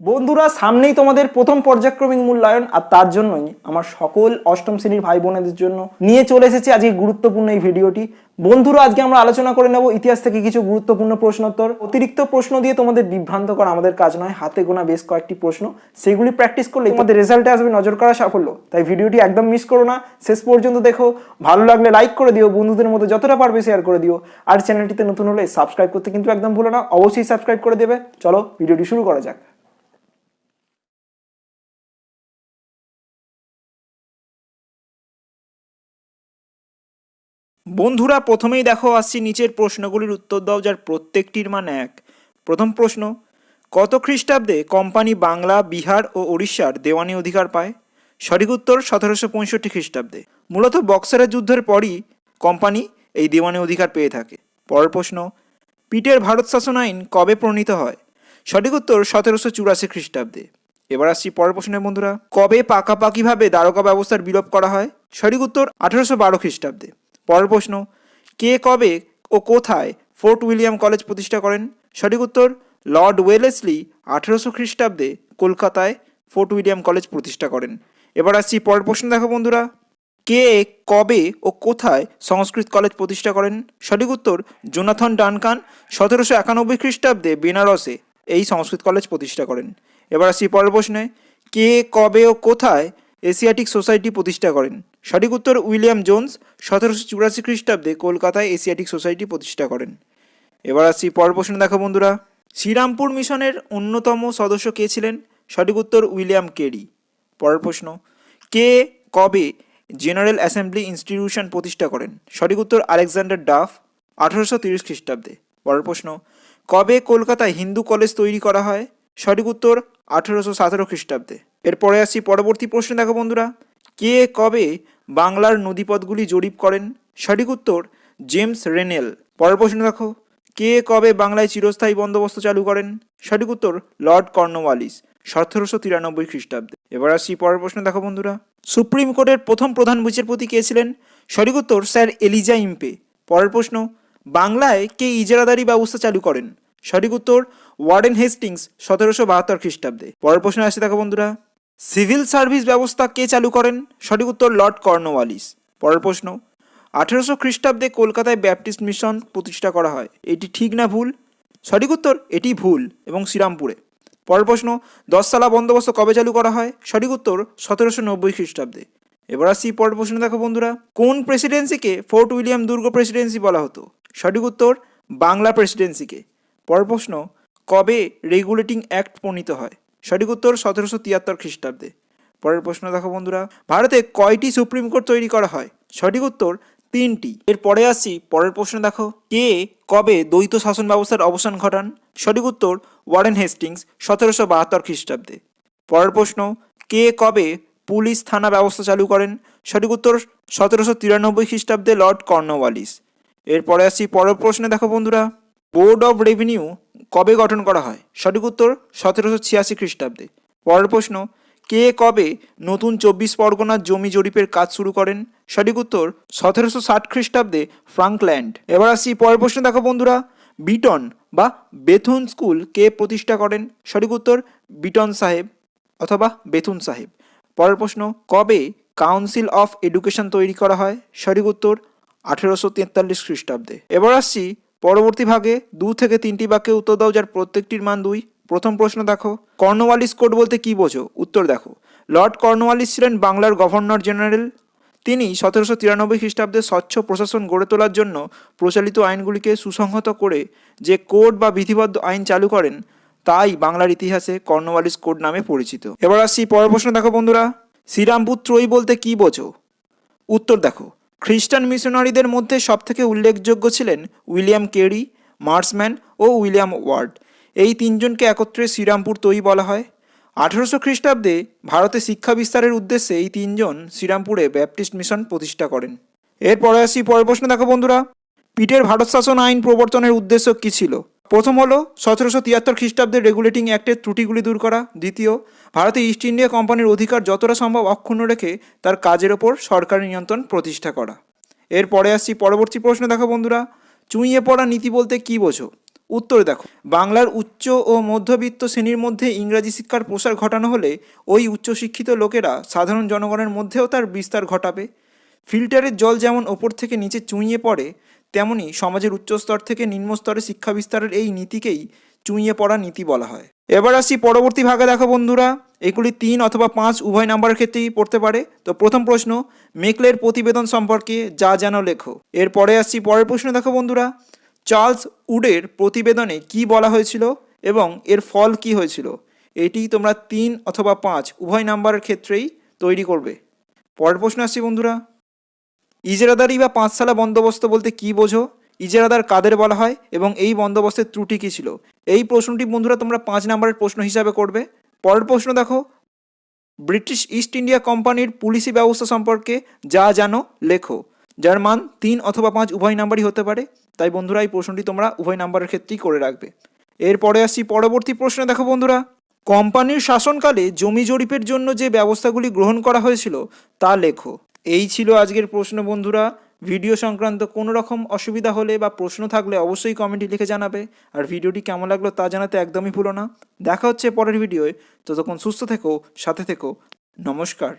বন্ধুরা, সামনেই তোমাদের প্রথম পর্যায়ক্রমিক মূল্যায়ন, আর তার জন্যই আমার সকল অষ্টম শ্রেণির ভাই বোনেদের জন্য নিয়ে চলে এসেছি আজকে গুরুত্বপূর্ণ এই ভিডিওটি। বন্ধুরা, আজকে আমরা আলোচনা করে নেব ইতিহাস থেকে কিছু গুরুত্বপূর্ণ প্রশ্নোত্তর। অতিরিক্ত প্রশ্ন দিয়ে তোমাদের বিভ্রান্ত করা আমাদের কাজ নয়, হাতে গোনা বেশ কয়েকটি প্রশ্ন। সেগুলি প্র্যাকটিস করলে তোমাদের রেজাল্টে আসবে নজর করা সাফল্য। তাই ভিডিওটি একদম মিস করো না, শেষ পর্যন্ত দেখো। ভালো লাগলে লাইক করে দিও, বন্ধুদের মধ্যে যতটা পারবে শেয়ার করে দিও। আর চ্যানেলটিতে নতুন হলে সাবস্ক্রাইব করতে কিন্তু একদম ভুলো না, অবশ্যই সাবস্ক্রাইব করে দেবে। চলো, ভিডিওটি শুরু করা যাক। বন্ধুরা, প্রথমেই দেখো, আসছি নিচের প্রশ্নগুলির উত্তর দাও, যার প্রত্যেকটির মান এক। প্রথম প্রশ্ন, কত খ্রিস্টাব্দে কোম্পানি বাংলা, বিহার ও উড়িষ্যার দেওয়ানি অধিকার পায়? সঠিক উত্তর, সতেরোশো পঁয়ষট্টি খ্রিস্টাব্দে। মূলত বক্সারের যুদ্ধের পরই কোম্পানি এই দেওয়ানি অধিকার পেয়ে থাকে। পরের প্রশ্ন, পিটের ভারত শাসন আইন কবে প্রণীত হয়? সঠিক উত্তর, সতেরোশো চুরাশি খ্রিস্টাব্দে। এবার আসছি পরের প্রশ্নের বন্ধুরা, কবে পাকাপাকিভাবে দ্বারকা ব্যবস্থার বিলোপ করা হয়? সঠিক উত্তর, আঠেরোশো বারো খ্রিস্টাব্দে। পরের প্রশ্ন, কে কবে ও কোথায় ফোর্ট উইলিয়াম কলেজ প্রতিষ্ঠা করেন? সঠিক উত্তর, লর্ড ওয়েলেসলি আঠেরোশো খ্রিস্টাব্দে কলকাতায় ফোর্ট উইলিয়াম কলেজ প্রতিষ্ঠা করেন। এবার আসছি পরের প্রশ্ন দেখো বন্ধুরা, কে কবে ও কোথায় সংস্কৃত কলেজ প্রতিষ্ঠা করেন? সঠিক উত্তর, জোনাথন ডানকান সতেরোশো একানব্বই খ্রিস্টাব্দে বেনারসে এই সংস্কৃত কলেজ প্রতিষ্ঠা করেন। এবার আসছি পরের প্রশ্নে, কে কবে ও কোথায় এশিয়াটিক সোসাইটি প্রতিষ্ঠা করেন। সঠিক উত্তর উইলিয়াম জোন্স সতেরোশো চুরাশি খ্রিস্টাব্দে কলকাতায় এশিয়াটিক সোসাইটি প্রতিষ্ঠা করেন। এবার আসছি পর প্রশ্ন দেখো বন্ধুরা। শ্রীরামপুর মিশনের অন্যতম সদস্য কে ছিলেন? সঠিক উত্তর উইলিয়াম কেরি। পরের প্রশ্ন, কে কবে জেনারেল অ্যাসেম্বলি ইনস্টিটিউশন প্রতিষ্ঠা করেন? সঠিক উত্তর আলেকজান্ডার ডাফ, আঠারোশো তিরিশ খ্রিস্টাব্দে। পরের প্রশ্ন, কবে কলকাতায় হিন্দু কলেজ তৈরি করা হয়? সঠিক উত্তর আঠেরোশো সতেরো খ্রিস্টাব্দে। এরপরে আসি পরবর্তী প্রশ্ন দেখো বন্ধুরা। কে কবে বাংলার নদীপথগুলি জরিপ করেন? সঠিক উত্তর, জেমস রেনেল। পরের প্রশ্ন দেখো। কে কবে বাংলায় চিরস্থায়ী বন্দোবস্ত চালু করেন? সঠিক উত্তর, লর্ড কর্নওয়ালিস, সতেরোশো তিরানব্বই খ্রিস্টাব্দে। এবার আসি পরের প্রশ্ন দেখো বন্ধুরা। সুপ্রিম কোর্টের প্রথম প্রধান বিচারপতি কে ছিলেন? সঠিক উত্তর, স্যার এলিজা ইম্পে। পরের প্রশ্ন, বাংলায় কে ইজারাদারি ব্যবস্থা চালু করেন? সঠিক উত্তর ওয়ার্ডেন হেস্টিংস, সতেরোশো বাহাত্তর খ্রিস্টাব্দে। পরের প্রশ্ন আসছে দেখো বন্ধুরা। সিভিল সার্ভিস ব্যবস্থা কে চালু করেন? সঠিক উত্তর লর্ড কর্নওয়ালিস। পরের প্রশ্ন, আঠেরোশো খ্রিস্টাব্দে কলকাতায় ব্যাপটিস্ট মিশন প্রতিষ্ঠা করা হয়, এটি ঠিক না ভুল? সঠিক উত্তর, এটি ভুল, এবং শ্রীরামপুরে। পরের প্রশ্ন দশ সালা বন্দোবস্ত কবে চালু করা হয়? সঠিক উত্তর, সতেরোশো নব্বই খ্রিস্টাব্দে। এবার আসছি পরের প্রশ্ন দেখো বন্ধুরা, কোন প্রেসিডেন্সিকে ফোর্ট উইলিয়াম দুর্গ প্রেসিডেন্সি বলা হতো? সঠিক উত্তর, বাংলা প্রেসিডেন্সিকে। পরের প্রশ্ন, কবে রেগুলেটিং অ্যাক্ট প্রণীত হয়? সঠিক উত্তর সতেরোশো তিয়াত্তর খ্রিস্টাব্দে। পরের প্রশ্ন দেখো বন্ধুরা, ভারতে কয়টি সুপ্রিম কোর্ট তৈরি করা হয়? সঠিক উত্তর তিনটি। এর পরে আসছি পরের প্রশ্ন দেখো, কে কবে দ্বৈত শাসন ব্যবস্থার অবসান ঘটান? সঠিক উত্তর ওয়ারেন হেস্টিংস, সতেরোশো বাহাত্তর খ্রিস্টাব্দে। পরের প্রশ্ন, কে কবে পুলিশ থানা ব্যবস্থা চালু করেন? সঠিক উত্তর সতেরোশো তিরানব্বই খ্রিস্টাব্দে লর্ড কর্নওয়ালিস। এরপরে আসছি পরের প্রশ্নে দেখো বন্ধুরা বোর্ড অফ রেভিনিউ কবে গঠন করা হয়? সঠিক উত্তর সতেরোশো ছিয়াশি খ্রিস্টাব্দে। পরের প্রশ্ন, কে কবে নতুন চব্বিশ পরগনার জমি জরিপের কাজ শুরু করেন? সঠিক উত্তর সতেরোশো ষাট খ্রিস্টাব্দে ফ্রাঙ্কল্যান্ড। এবার আসছি পরের প্রশ্ন দেখো বন্ধুরা, বিটন বা বেথুন স্কুল কে প্রতিষ্ঠা করেন? সঠিক উত্তর বিটন সাহেব অথবা বেথুন সাহেব। পরের প্রশ্ন, কবে কাউন্সিল অফ এডুকেশন তৈরি করা হয়? সঠিক উত্তর আঠেরোশো তেতাল্লিশ খ্রিস্টাব্দে। এবার আসছি পরবর্তী ভাগে দু থেকে তিনটি বাক্যে উত্তর দাও, যার প্রত্যেকটির মান দুই। প্রথম প্রশ্ন দেখো কর্নওয়ালিস কোড বলতে কি বোঝো? উত্তর দেখো, লর্ড কর্নওয়ালিস ছিলেন বাংলার গভর্নর জেনারেল। তিনি সতেরোশো তিরানব্বই খ্রিস্টাব্দে স্বচ্ছ প্রশাসন গড়ে তোলার জন্য প্রচলিত আইনগুলিকে সুসংহত করে যে কোড বা বিধিবদ্ধ আইন চালু করেন, তাই বাংলার ইতিহাসে কর্নওয়ালিস কোড নামে পরিচিত। এবার আসছি পরের প্রশ্ন দেখো বন্ধুরা শ্রীরামপুর ত্রয়ী বলতে কি বোঝো? উত্তর দেখো খ্রিস্টান মিশনারিদের মধ্যে সবথেকে উল্লেখযোগ্য ছিলেন উইলিয়াম কেরি, মার্সম্যান ও উইলিয়াম ওয়ার্ড। এই তিনজনকে একত্রে শ্রীরামপুর তৈ বলা হয়। আঠেরোশো খ্রিস্টাব্দে ভারতে শিক্ষা বিস্তারের উদ্দেশ্যে এই তিনজন শ্রীরামপুরে ব্যাপটিস্ট মিশন প্রতিষ্ঠা করেন। এরপরে আসি পরের প্রশ্ন। দেখো বন্ধুরা, পিটের ভারত শাসন আইন প্রবর্তনের উদ্দেশ্য কী ছিল? প্রথম হলো সতেরোশো তিয়াত্তর খ্রিস্টাব্দের রেগুলেটিং অ্যাক্টের ত্রুটিগুলি দূর করা। দ্বিতীয়, ভারতে ইস্ট ইন্ডিয়া কোম্পানির অধিকার যতটা সম্ভব অক্ষুণ্ণ রেখে তার কাজের ওপর সরকারি নিয়ন্ত্রণ প্রতিষ্ঠা করা। এরপরে আসছি পরবর্তী প্রশ্ন দেখো বন্ধুরা। চুঁইয়ে পড়া নীতি বলতে কী বোঝো? উত্তরে দেখো, বাংলার উচ্চ ও মধ্যবিত্ত শ্রেণির মধ্যে ইংরাজি শিক্ষার প্রসার ঘটানো হলে ওই উচ্চশিক্ষিত লোকেরা সাধারণ জনগণের মধ্যেও তার বিস্তার ঘটাবে। ফিল্টারের জল যেমন ওপর থেকে নিচে চুঁইয়ে পড়ে, তেমনি সমাজের উচ্চস্তর থেকে নিম্ন স্তরে শিক্ষা বিস্তারের এই নীতিকেই চুঁইয়ে পড়া নীতি বলা হয়। এবার আসি পরবর্তী ভাগে দেখো বন্ধুরা, এগুলি তিন অথবা পাঁচ উভয় নাম্বারের ক্ষেত্রেই পড়তে পারে। তো প্রথম প্রশ্ন, মেকলের প্রতিবেদন সম্পর্কে যা যেন লেখো। এরপরে আসছি পরের প্রশ্ন দেখো বন্ধুরা, চার্লস উডের প্রতিবেদনে কি বলা হয়েছিল এবং এর ফল কি হয়েছিল? এটি তোমরা তিন অথবা পাঁচ উভয় নাম্বারের ক্ষেত্রেই তৈরি করবে। পরের প্রশ্ন আসছি বন্ধুরা ইজরাদারি বা পাঁচশালা বন্দোবস্ত বলতে কি বোঝো? ইজরাদার কাদের বলা হয় এবং এই বন্দোবস্তের ত্রুটি কী ছিল? এই প্রশ্নটি বন্ধুরা তোমরা পাঁচ নম্বরের প্রশ্ন হিসাবে করবে। পরের প্রশ্ন দেখো। ব্রিটিশ ইস্ট ইন্ডিয়া কোম্পানির পুলিশি ব্যবস্থা সম্পর্কে যা জানো, লেখো। যার মান তিন অথবা পাঁচ উভয় নাম্বারই হতে পারে। তাই বন্ধুরা, এই প্রশ্নটি তোমরা উভয় নাম্বারের ক্ষেত্রেই করে রাখবে। এরপরে আসছি পরবর্তী প্রশ্ন দেখো বন্ধুরা। কোম্পানির শাসনকালে জমি জরিপের জন্য যে ব্যবস্থাগুলি গ্রহণ করা হয়েছিল, তা লেখো। এই ছিল আজকের প্রশ্ন বন্ধুরা। ভিডিও সংক্রান্ত কোনো রকম অসুবিধা হলে বা প্রশ্ন থাকলে অবশ্যই কমেন্টে লিখে জানাবে। আর ভিডিওটি কেমন লাগল তা জানাতে একদমই ভুলো না। দেখা হচ্ছে পরের ভিডিওয় ততক্ষণ সুস্থ থেকো, সাথে থেকো। নমস্কার।